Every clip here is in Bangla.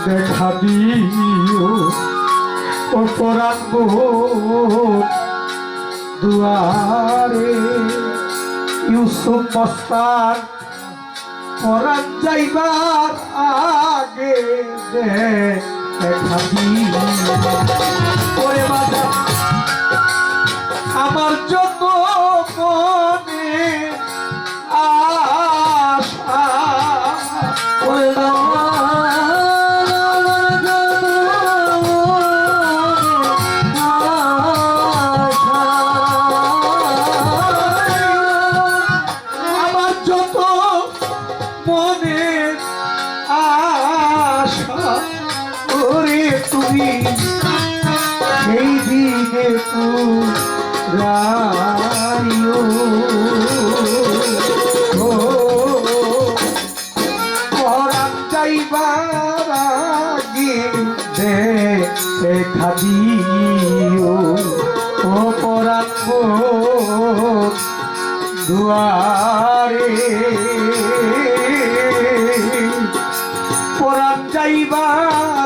দেখা দিও অপরাধ দুয়ারে ইউসুফ মস্তান পরাণ যাইবার আগে দেখা দিও দিনে পুরাইও ও পরাণ যাইবার আগে দেখা দিও ও পরাণ দুয়ারে। পরাণ যাইবার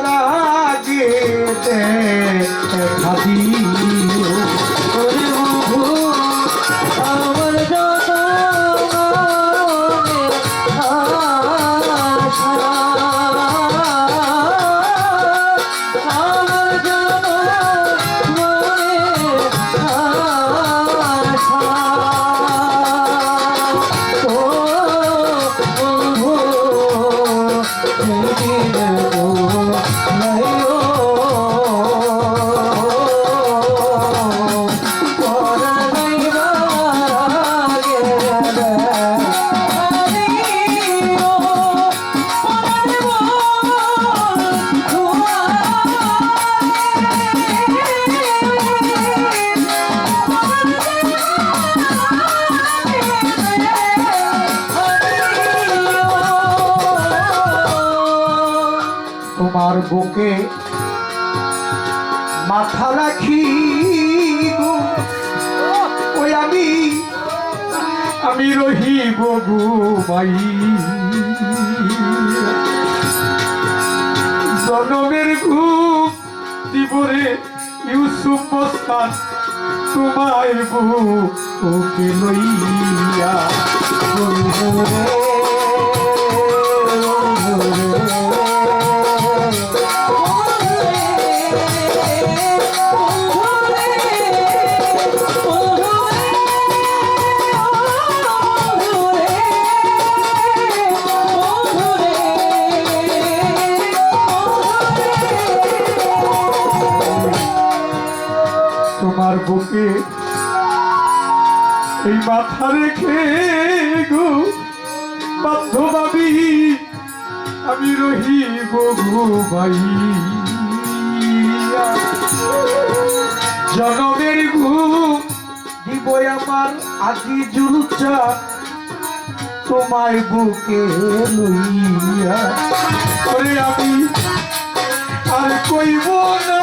তোমার বুকে মাথা রাখি ওই আমি আমি রহিব ভাই। জনমের ঘুম দিবরে ইউসুফ বস্তান তোমায় বুকে লইয়া। মাথা রেখে গো বাধ্যবাদী আমি রহিব ভাই জনমের ঘুম দিব আমার আজি জুলুচা, তোমায় বুকে লইয়া। করে আমি আর কইব না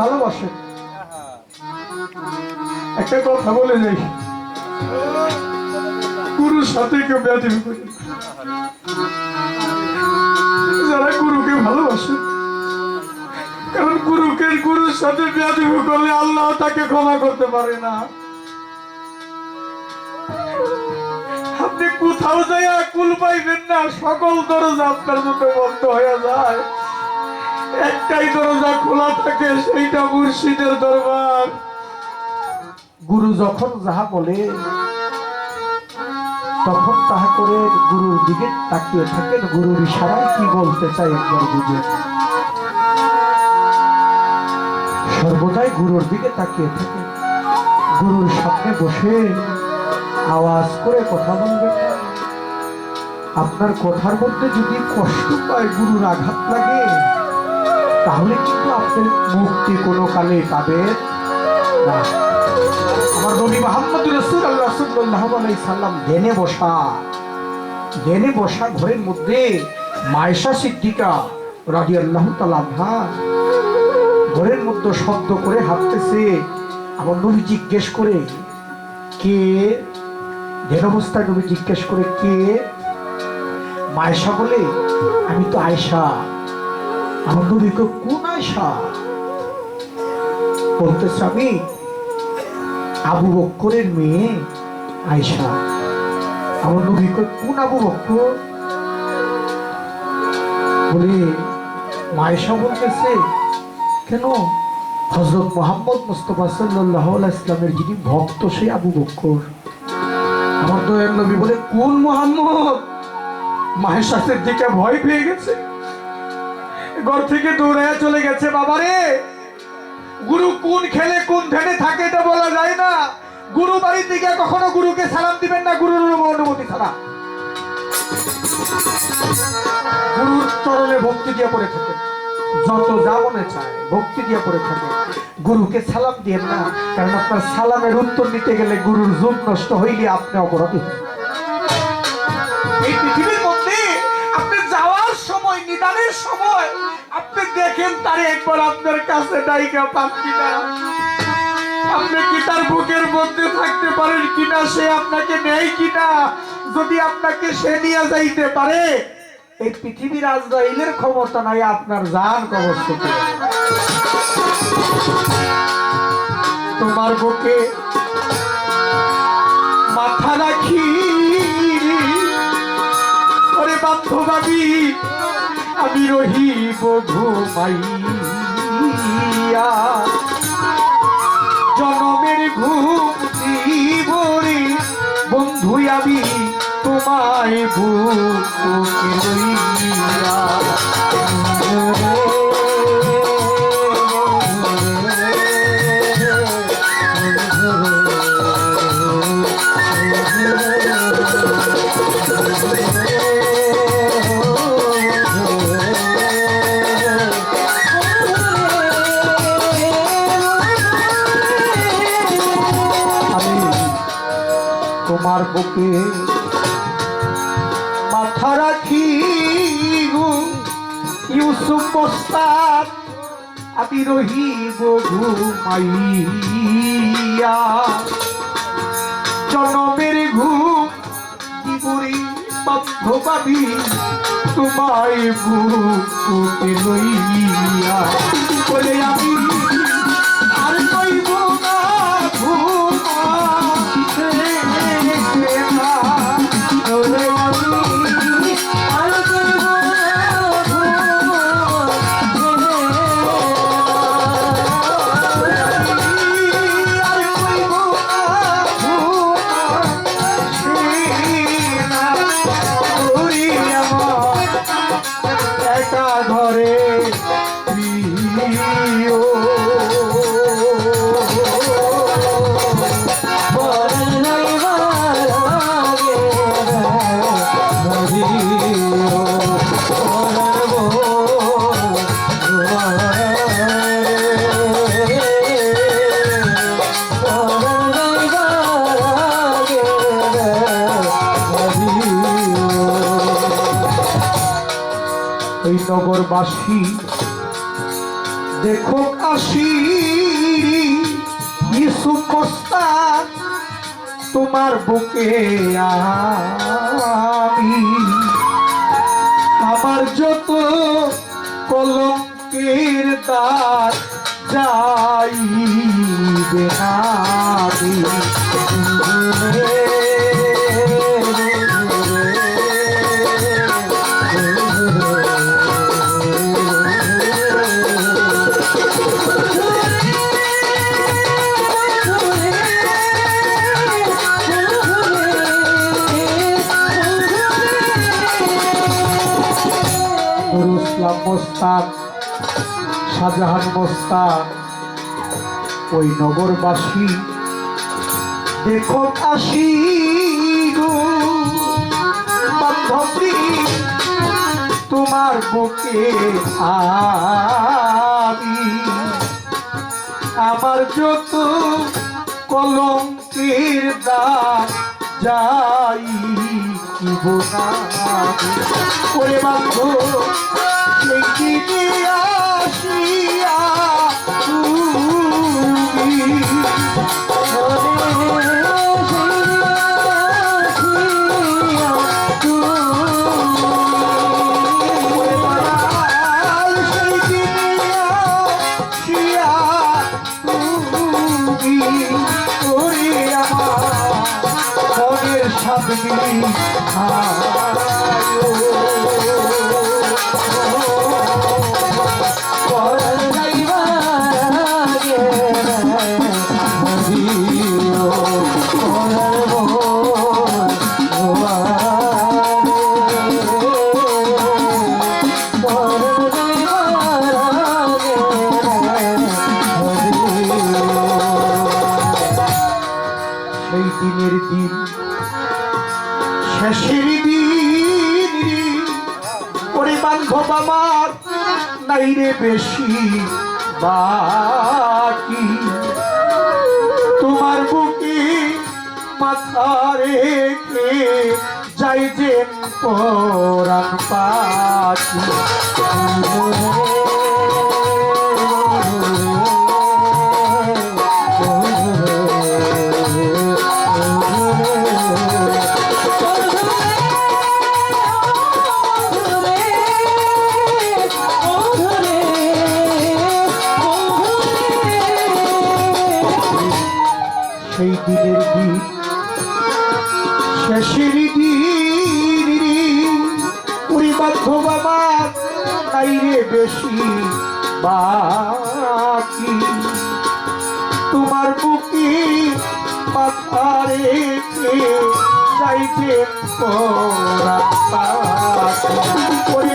ভালোবাসে। একটা কথা বলে যাই গুরুর সাথে কেউ ব্যাধি যারা গুরুকে ভালোবাসে, কারণ গুরুকে গুরুর সাথে ব্যাধি করলে আল্লাহ তাকে ক্ষমা করতে পারে না। আপনি কোথাও যাইয়া কুল পাইবেন না, সকল দরজা আপনার জন্য বন্ধ হয়ে যায়। একটাই দরজা খোলা থাকে, সেইটা মুর্শিদের দরবার। গুরু যখন যাহা বলে, তখন তাহা করে গুরুর দিকে তাকিয়ে থাকেন। গুরুর ইশারায় কি বলতে চাই একবার বুঝে সর্বদাই গুরুর দিকে তাকিয়ে থাকে গুরুর সামনে বসে আওয়াজ করে কথা বলবেন। আপনার কথার মধ্যে যদি কষ্ট পায়, গুরুর আঘাত লাগে তাহলে কিন্তু আপনি মুক্তি কোনো কালে পাবেন না। আমার নবী মোহাম্মদ রসুল আল্লাহ সাল্লাহ সাল্লাম ধ্যানে বসা ধ্যানে বসা ঘরের মধ্যে মায়েশা সিদ্দিকা রাজি আল্লাহ তালা ঘরের মধ্যে শব্দ করে হাঁটতেছে। আমার নবী জিজ্ঞেস করে, কে? ধ্যান অবস্থায় নবী জিজ্ঞেস করে, কে? মায়েশা বলে, আমি তো আয়সা নবীকে কোন আয়সা বলতেছে আমি আবু বক্করের মেয়ে আয়সা আমার নবীকে কোন আবু বক্কর? বলে মায়েশা বলতেছে, কেন হজরত মোহাম্মদ মুস্তফা সাল্লাহ ইসলামের যিনি ভক্ত সেই আবু বক্কর? আমার তো দয়াল নবী বলে, কোন মোহাম্মদ? মায়ের সাথে দিকে ভয় পেয়ে গেছে। ঘর থেকে দৌড়ে চলে গেছে, বাবারে। গুরু কোন খেলে কোন ধ্যানে থাকে এটা বলা যায় না। গুরু বাড়ির দিকে কখনো গুরুকে সালাম দিবেন না, গুরুর অনুমতি ছাড়া। গুরুর চরণে ভক্তি দিয়ে পড়ে থাকে। যত যা মনে চায়, ভক্তি দিয়ে পড়ে থাকে। গুরুকে সালাম দিয়ে না, কারণ আপনার সালামের উত্তর নিতে গেলে গুরুর যুগ নষ্ট হইলে আপনি অপরাধী নিদানের সময় আপনি দেখেন তারে একবার আপনার কাছে ডাইকা পান কিনা। আপনি কি তার বুকের মধ্যে থাকতে পারেন কিনা? সে আপনাকে নেয় কিনা? যদি আপনাকে সে নিয়ে যাইতে পারে, এই পৃথিবীর আজরাইলের ক্ষমতা নাই, আপনার জান কবচ করতে তোমার বুকে রহিব ঘুমাইয়া জনমের ঘুম দিবরে বন্ধু আমি তোমায় বুকে লইয়া আমি রহিব ঘুমাইয়া। জনমের ঘুম কি করি বাধ্য পাবি? তোমায় বুকে লইয়া। বলে আমি নগরবাসী দেখো কাশি ইসু কস্তা তোমার বুকে আমি। আমার যত কলঙ্কের দাঁত যাইবে না মোস্তাক, শাহজাহান মোস্তাক, ওই নগরবাসী, দেখো কাশি তোমার বুকে আমি আমার যত কলঙ্কের দাগ যাই দিব না ওরে বান্ধব সেই বেশি বাকি। তোমার বুকি মাথা রেখে যাই যে পাখি। সেই দিনের দিন। শেষের দিন পুরী বান্ধব আমার, তাই রে বেশি বাকি। তোমার বুকে রেখে চাইতে করে